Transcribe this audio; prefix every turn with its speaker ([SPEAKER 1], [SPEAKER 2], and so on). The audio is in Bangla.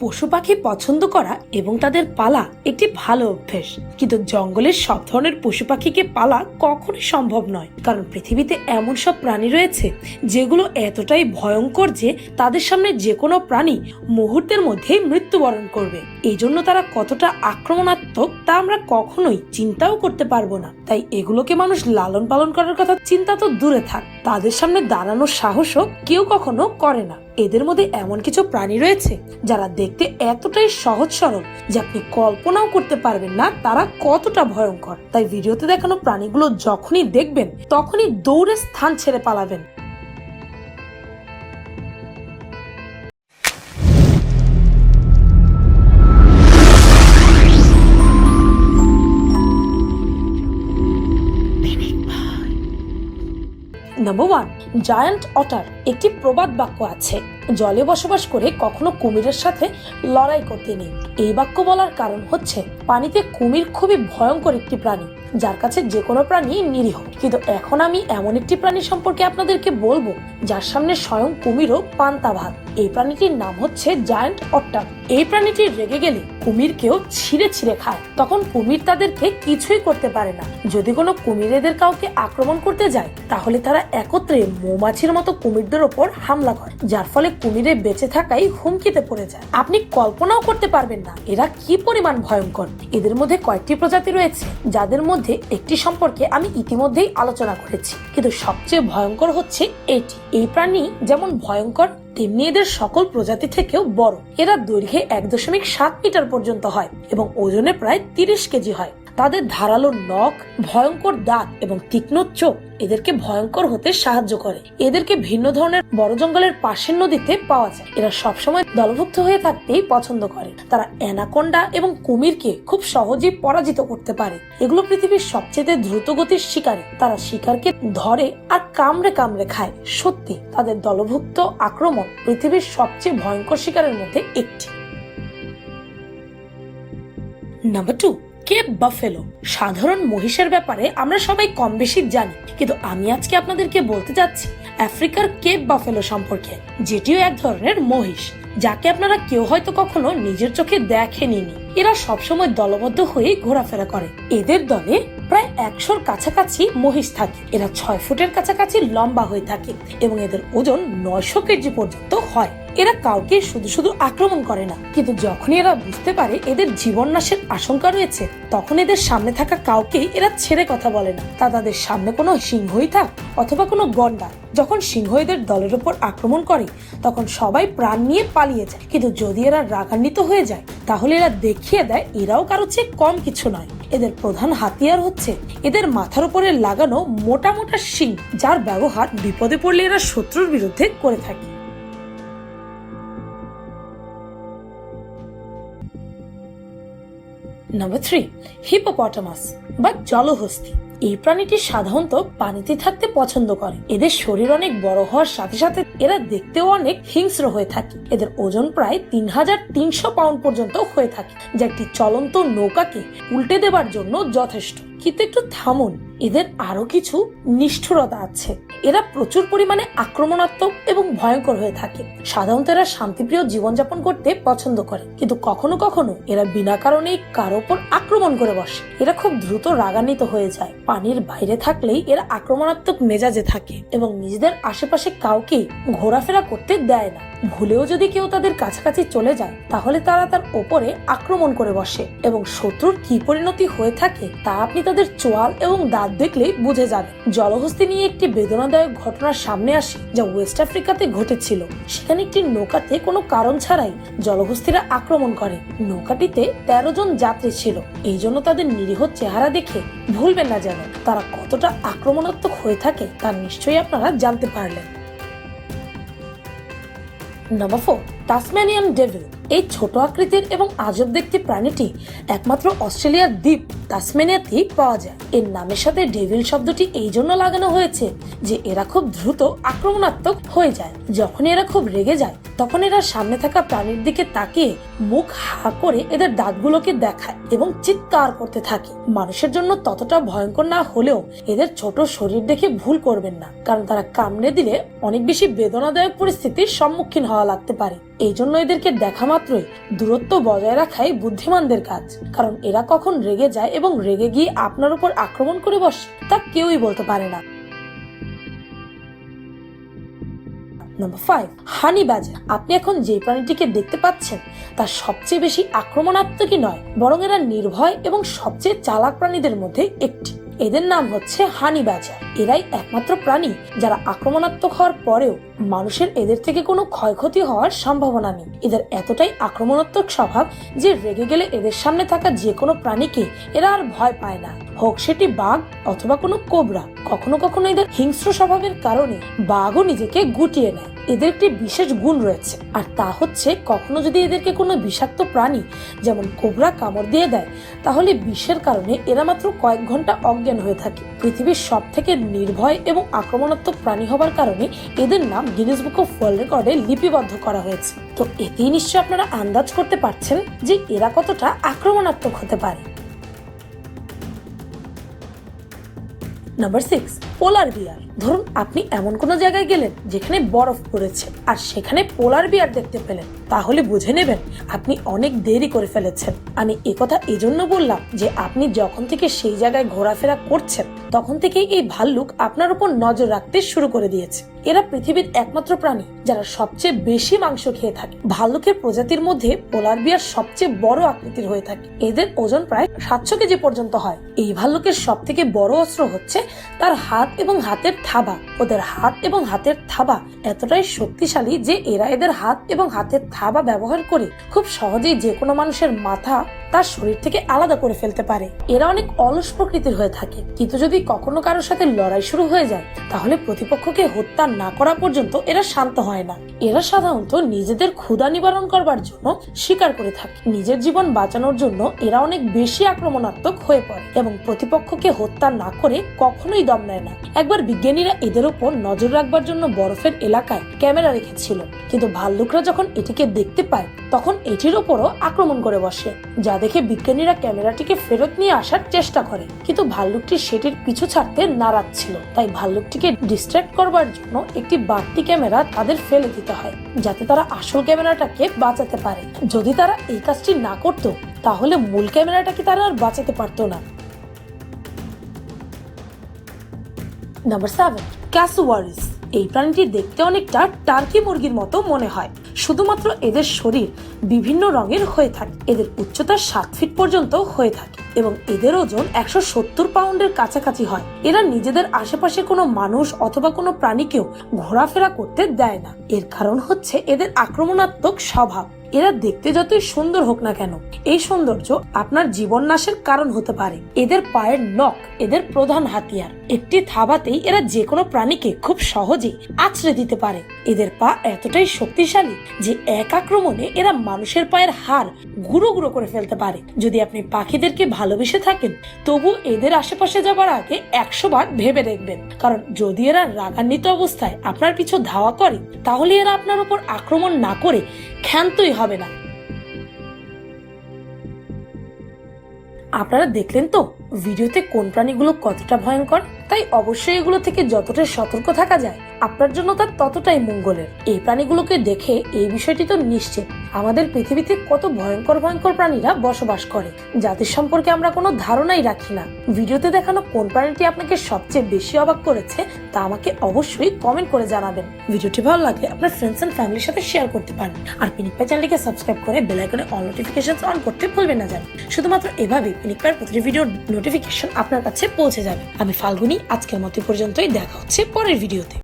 [SPEAKER 1] পশু পাখি পছন্দ করা এবং তাদের পালা একটি ভালো অভ্যেস। কিন্তু জঙ্গলের সব ধরনের পশু পাখিকে পালা কখনোই সম্ভব নয়। কারণ পৃথিবীতে এমন সব প্রাণী রয়েছে যেগুলো এতটাই ভয়ঙ্কর যে তাদের সামনে যে কোনো প্রাণী মুহূর্তের মধ্যেই মৃত্যুবরণ করবে। এই জন্য তারা কতটা আক্রমণাত্মক তা আমরা কখনোই চিন্তাও করতে পারব না। তাই এগুলোকে মানুষ লালন পালন করার কথা চিন্তা তো দূরে থাক। তাদের সামনে দাঁড়ানোর সাহসও কেউ কখনো করে না। এদের মধ্যে এমন কিছু প্রাণী রয়েছে যারা দেখতে এতটাই সহজ সরল যে আপনি কল্পনাও করতে পারবেন না তারা কতটা ভয়ঙ্কর। তাই ভিডিওতে দেখানো প্রাণীগুলো যখনই দেখবেন, তখনই দৌড়ে স্থান ছেড়ে পালাবেন। নাম্বার ওয়ান জায়ান্ট অটার একটি প্রবাদ বাক্য আছে। জলে বসবাস করে কখনো কুমিরের সাথে লড়াই করতে নেই। এই বাক্য বলার কারণ হচ্ছে, পানিতে কুমির খুবই ভয়ঙ্কর একটি প্রাণী, যার কাছে যে কোনো প্রাণী নিরীহ। কিন্তু এখন আমি এমন একটি প্রাণী সম্পর্কে আপনাদেরকে বলব, যার সামনে স্বয়ং কুমিরও পান্তা ভাত এই প্রাণীটির নাম হচ্ছে জায়ান্ট অট্টার। এই প্রাণীটি রেগে গেলে কুমিরকেও ছিঁড়ে ছিঁড়ে খায়। তখন কুমির তাদেরকে কিছুই করতে পারে না। যদি কোনো কুমির এদের কাউকে আক্রমণ করতে যায়, তাহলে তারা একত্রে মৌমাছির মতো কুমিরদের ওপর হামলা করে, যার ফলে কুমিরে বেঁচে থাকাই হুমকিতে পড়ে যায়। আপনি কল্পনাও করতে পারবেন না এরা কি পরিমাণ ভয়ঙ্কর। এদের মধ্যে কয়েকটি প্রজাতি রয়েছে, যাদের মধ্যে একটি সম্পর্কে আমি ইতিমধ্যেই আলোচনা করেছি। কিন্তু সবচেয়ে ভয়ঙ্কর হচ্ছে এটি। এই প্রাণী যেমন ভয়ঙ্কর, তেমনি এদের সকল প্রজাতি থেকেও বড়। এরা দৈর্ঘ্যে এক দশমিক সাত মিটার পর্যন্ত হয় এবং ওজনে প্রায় তিরিশ কেজি হয়। তাদের ধারালো নখ, ভয়ঙ্কর দাঁত এবং তীক্ষ্ণ চোখ এদেরকে ভয়ঙ্কর হতে সাহায্য করে। এদেরকে ভিন্ন ধরনের বড় জঙ্গলের পাশের নদীতে পাওয়া যায়। এরা সবসময় দলভুক্ত হয়ে থাকতেই পছন্দ করে। তারা অ্যানাকোন্ডা এবং কুমিরকে খুব সহজেই পরাজিত করতে পারে। এগুলো পৃথিবীর সবচেয়ে দ্রুতগতির শিকারী। তারা শিকারকে ধরে আর কামড়ে কামড়ে খায়। সত্যি, তাদের দলভুক্ত আক্রমণ পৃথিবীর সবচেয়ে ভয়ঙ্কর শিকারের মধ্যে একটি। Number two Cape buffalo? সাধারণ মহিষের ব্যাপারে আমরা সবাই কম বেশি জানি। কিন্তু আমি আজকে আপনাদেরকে বলতে যাচ্ছি আফ্রিকার কেপ বাফেলো সম্পর্কে, যেটিও এক ধরনের মহিষ, যাকে আপনারা কেউ হয়তো কখনো নিজের চোখে দেখেনি এরা সবসময় দলবদ্ধ হয়ে ঘোরাফেরা করে। এদের দলে প্রায় একশোর কাছাকাছি মহিষ থাকে। এরা ছয় ফুটের কাছাকাছি লম্বা হয়ে থাকে এবং এদের ওজন নয়শো কেজি পর্যন্ত হয়। এরা কাউকে শুধু শুধু আক্রমণ করে না, কিন্তু যখনই এরা বুঝতে পারে এদের জীবন নাশের আশঙ্কা রয়েছে, তখন এদের সামনে থাকা কাউকেই এরা ছেড়ে কথা বলে না। তা তাদের সামনে কোনো সিংহই থাক অথবা কোনো গন্ডা, যখন সিংহ এদের দলের উপর আক্রমণ করে, তখন সবাই প্রাণ নিয়ে পালিয়ে যায়। কিন্তু যদি এরা রাগান্বিত হয়ে যায়, তাহলে এরা দেখিয়ে দেয়, এরাও কারও চেয়ে কম কিছু নয়। এদের প্রধান হাতিয়ার হচ্ছে, এদের মাথার উপরে লাগানো মোটা মোটা শিং, যার ব্যবহার বিপদে পড়লে এরা শত্রুর বিরুদ্ধে করে থাকে। নাম্বার থ্রি, হিপোপটামাস বা জলহস্তি। এই প্রাণীটি সাধারণত পানিতে থাকতে পছন্দ করে। এদের শরীর অনেক বড় হওয়ার সাথে সাথে এরা দেখতেও অনেক হিংস্র হয়ে থাকে। এদের ওজন প্রায় তিন হাজার তিনশো পাউন্ড পর্যন্ত হয়ে থাকে, যা একটি চলন্ত নৌকাকে উল্টে দেবার জন্য যথেষ্ট। কিন্তু একটু থামুন, এদের আরও কিছু নিষ্ঠুরতা আছে। এরা প্রচুর পরিমাণে আক্রমণাত্মক এবং ভয়ঙ্কর হয়ে থাকে। সাধারণত এরা শান্তিপ্রিয় জীবনযাপন করতে পছন্দ করে। কিন্তু কখনো কখনো এরা বিনা কারণেই কারও ওপর আক্রমণ করে বসে। এরা খুব দ্রুত রাগান্বিত হয়ে যায়। পানির বাইরে থাকলেই এরা আক্রমণাত্মক মেজাজে থাকে এবং নিজেদের আশেপাশে কাউকে ঘোরাফেরা করতে দেয় না। ভুলেও যদি কেউ তাদের কাছাকাছি চলে যায়, তাহলে তারা তার ওপরে আক্রমণ করে বসে। এবং শত্রুর কি পরিণতি হয়ে থাকে, তা আপনি তাদের চোয়াল এবং দাঁত দেখলেই বুঝে যাবেন জলহস্তি নিয়ে একটি বেদনাদায়ক ঘটনার সামনে আসে যা ওয়েস্ট আফ্রিকাতে ঘটেছিল। সেখানে একটি নৌকাতে কোনো কারণ ছাড়াই জলহস্তিরা আক্রমণ করে। নৌকাটিতে তেরো জন যাত্রী ছিল। এই জন্য তাদের নিরীহ চেহারা দেখে ভুলবেন না যেন। তারা কতটা আক্রমণাত্মক হয়ে থাকে তা নিশ্চয়ই আপনারা জানতে পারলেন। নাম্বার ফোর টাসম্যানিয়ান ডেভিল এই ছোট আকৃতির এবং আজব দেখতে প্রাণীটি একমাত্র অস্ট্রেলিয়ার দ্বীপ তাসমেনিয়াতেই পাওয়া যায়। এর নামের সাথে ডেভিল শব্দটি এই জন্য লাগানো হয়েছে যে এরা খুব দ্রুত আক্রমণাত্মক হয়ে যায়। যখন এরা খুব রেগে যায় তখন এরা সামনে থাকা প্রাণীর দিকে তাকিয়ে মুখ হা করে এদের দাঁতগুলোকে দেখায় এবং চিৎকার করতে থাকে। মানুষের জন্য ততটা ভয়ঙ্কর না হলেও এদের ছোট শরীর দেখে ভুল করবেন না, কারণ তারা কামড়ে দিলে অনেক বেশি বেদনাদায়ক পরিস্থিতির সম্মুখীন হওয়া লাগতে পারে। এই জন্য এদেরকে দেখা মাত্রই দূরত্ব বজায় রাখাই বুদ্ধিমানদের কাজ, কারণ এরা কখন রেগে যায় এবং রেগে গিয়ে আপনার উপর আক্রমণ করে বসে তা কেউই বলতে পারে না। নাম্বার ফাইভ হানি বাজার আপনি এখন যে প্রাণীটিকে দেখতে পাচ্ছেন, তার সবচেয়ে বেশি আক্রমণাত্মকই নয়, বরং এরা নির্ভয় এবং সবচেয়ে চালাক প্রাণীদের মধ্যে একটি। এদের নাম হচ্ছে হানি বাজার এরাই একমাত্র প্রাণী যারা আক্রমণাত্মক হওয়ার পরেও মানুষের এদের থেকে কোনো ক্ষয়ক্ষতি হওয়ার সম্ভাবনা নেই। এদের এতটাই আক্রমণাত্মক স্বভাব যে রেগে গেলে এদের সামনে থাকা যে কোনো প্রাণীকে এরা আর ভয় পায় না। হোক সেটি বাঘ অথবা কোনো কোবরা, কখনো কখনো এদের হিংস্র স্বভাবের কারণে বাঘও নিজেকে গুটিয়ে নেয়। এদের একটি বিশেষ গুণ রয়েছে, আর তা হচ্ছে কখনো যদি এদেরকে কোনো বিষাক্ত প্রাণী, যেমন কোবরা কামড় দিয়ে দেয়, তাহলে বিষের কারণে এরা মাত্র কয়েক ঘণ্টা অজ্ঞান হয়ে থাকে। পৃথিবীর সব থেকে নির্ভয় এবং আক্রমণাত্মক প্রাণী হবার কারণে এদের নাম গিনেস বুক অফ ওয়ার্ল্ড রেকর্ডে লিপিবদ্ধ করা হয়েছে। তো এতেই নিশ্চয় আপনারা আন্দাজ করতে পারছেন যে এরা কতটা আক্রমণাত্মক হতে পারে। নাম্বার সিক্স পোলার বিয়ার ধরুন, আপনি এমন কোনো জায়গায় গেলেন যেখানে বরফ পড়েছে, আর সেখানে পোলার বিয়ার দেখতে পেলেন। তাহলে বুঝে নেবেন, আপনি অনেক দেরি করে ফেলেছেন। আমি একথা এজন্য বললাম যে আপনি যখন থেকে সেই জায়গায় ঘোরাফেরা করছেন, তখন থেকেই এই ভাল্লুক আপনার উপর নজর রাখতে শুরু করে দিয়েছে। এরা পৃথিবীর একমাত্র প্রাণী যারা সবচেয়ে বেশি মাংস খেয়ে থাকে। ভাল্লুকের প্রজাতির মধ্যে পোলার বিয়ার সবচেয়ে বড় আকৃতির হয়ে থাকে। এদের ওজন প্রায় সাতশো কেজি পর্যন্ত হয়। এই ভাল্লুকের সব থেকে বড় অস্ত্র হচ্ছে তার হাত এবং হাতের থাবা। ওদের হাত এবং হাতের থাবা এতটাই শক্তিশালী যে এরা এদের হাত এবং হাতের থাবা ব্যবহার করে খুব সহজেই যে কোনো মানুষের মাথা তার শরীর থেকে আলাদা করে ফেলতে পারে। এরা অনেক অলস প্রকৃতির হয়ে থাকে। কিন্তু যদি কখনো কারোর সাথে লড়াই শুরু হয়ে যায়, তাহলে প্রতিপক্ষকে হত্যা না করা পর্যন্ত এরা শান্ত হয় না। এরা সাধারণত নিজেদের ক্ষুধা নিবারণ করবার জন্য শিকার করে থাকে। নিজের জীবন বাঁচানোর জন্য এরা অনেক বেশি আক্রমণাত্মক হয়ে পড়ে এবং প্রতিপক্ষকে হত্যা না করে কখনোই দম নেয় না। একবার বিজ্ঞানীরা এদের উপর নজর রাখবার জন্য বরফের এলাকায় ক্যামেরা রেখেছিল। কিন্তু ভাল্লুকরা যখন এটিকে দেখতে পায়, তখন এটির ওপরও আক্রমণ করে বসে, যা দেখে বিজ্ঞানীরা ক্যামেরাটিকে ফেরত নিয়ে আসার চেষ্টা করে কিন্তু ভাল্লুকটি সেটির পিছু ছাড়তে নারাজ ছিল। তাই ভাল্লুকটিকে ডিস্ট্র্যাক্ট করবার জন্য একটি বাড়তি ক্যামেরা তাদের ফেলে দিতে হয়, যাতে তারা আসল ক্যামেরাটাকে বাঁচাতে পারে। যদি তারা এই কাজটি না করত, তাহলে মূল ক্যামেরাটাকে তারা আর বাঁচাতে পারতো না। নাম্বার সেভেন ক্যাসুয়ারিস এই প্রাণীটি দেখতে অনেকটা টার্কি মুরগির মতো মনে হয়। শুধুমাত্র এদের শরীর বিভিন্ন রঙের হয়ে থাকে। এদের উচ্চতা সাত ফিট পর্যন্ত হয়ে থাকে এবং এদের ওজন একশো সত্তর পাউন্ডের কাছাকাছি হয়। এরা নিজেদের আশেপাশে কোনো মানুষ অথবা কোনো প্রাণীকেও ঘোরাফেরা করতে দেয় না। এর কারণ হচ্ছে এদের আক্রমণাত্মক স্বভাব। এরা দেখতে যতই সুন্দর হোক না কেন, এই সৌন্দর্য আপনার জীবন নাশের কারণ হতে পারে। এদের পায়ের নখ এদের প্রধান হাতিয়ার। একটি থাবাতেই এরা যে কোনো প্রাণীকে খুব সহজেই আছড়ে দিতে পারে। এদের পা এতটাই শক্তিশালী যে এক আক্রমণে এরা মানুষের পায়ের হাড় গুঁড়ো গুঁড়ো করে ফেলতে পারে। যদি আপনি পাখিদেরকে ভালোবেসে থাকেন, তবু এদের আশেপাশে যাবার আগে একশো বার ভেবে দেখবেন। কারণ যদি এরা রাগান্বিত অবস্থায় আপনার পিছু ধাওয়া করে, তাহলে এরা আপনার উপর আক্রমণ না করে ক্ষান্তই হবে না। আপনারা দেখলেন তো, ভিডিওতে কোন প্রাণীগুলো কতটা ভয়ঙ্কর? তাই অবশ্যই এগুলো থেকে যতটা সতর্ক থাকা যায়, আপনার জন্য তার ততটাই মঙ্গলের। এই প্রাণীগুলোকে দেখে এই বিষয়টি তো নিশ্চিত। আমাদের পৃথিবীতে কত ভয়ঙ্কর ভয়ঙ্কর প্রাণীরা বসবাস করে যাদের সম্পর্কে আমরা কোনো ধারণাই রাখি না। ভিডিওতে দেখানো কোন প্রাণীটি আপনাকে সবচেয়ে বেশি অবাক করেছে, তা আমাকে অবশ্যই কমেন্ট করে জানাবেন। ভিডিওটি ভালো লাগলে আপনার ফ্রেন্ডস এন্ড ফ্যামিলির সাথে শেয়ার করতে পারেন। আর পিনিকপা চ্যানেলটিকে সাবস্ক্রাইব করে বেল আইকনে অল নোটিফিকেশন অন করতে ভুলবেন না যেন। শুধুমাত্র এভাবেই পিনিকপার প্রতিটি ভিডিওর নোটিফিকেশন আপনার কাছে পৌঁছে যাবে। আমি ফাল্গুনি, আজকের মতো পর্যন্তই, দেখা হচ্ছে পরের ভিডিওতে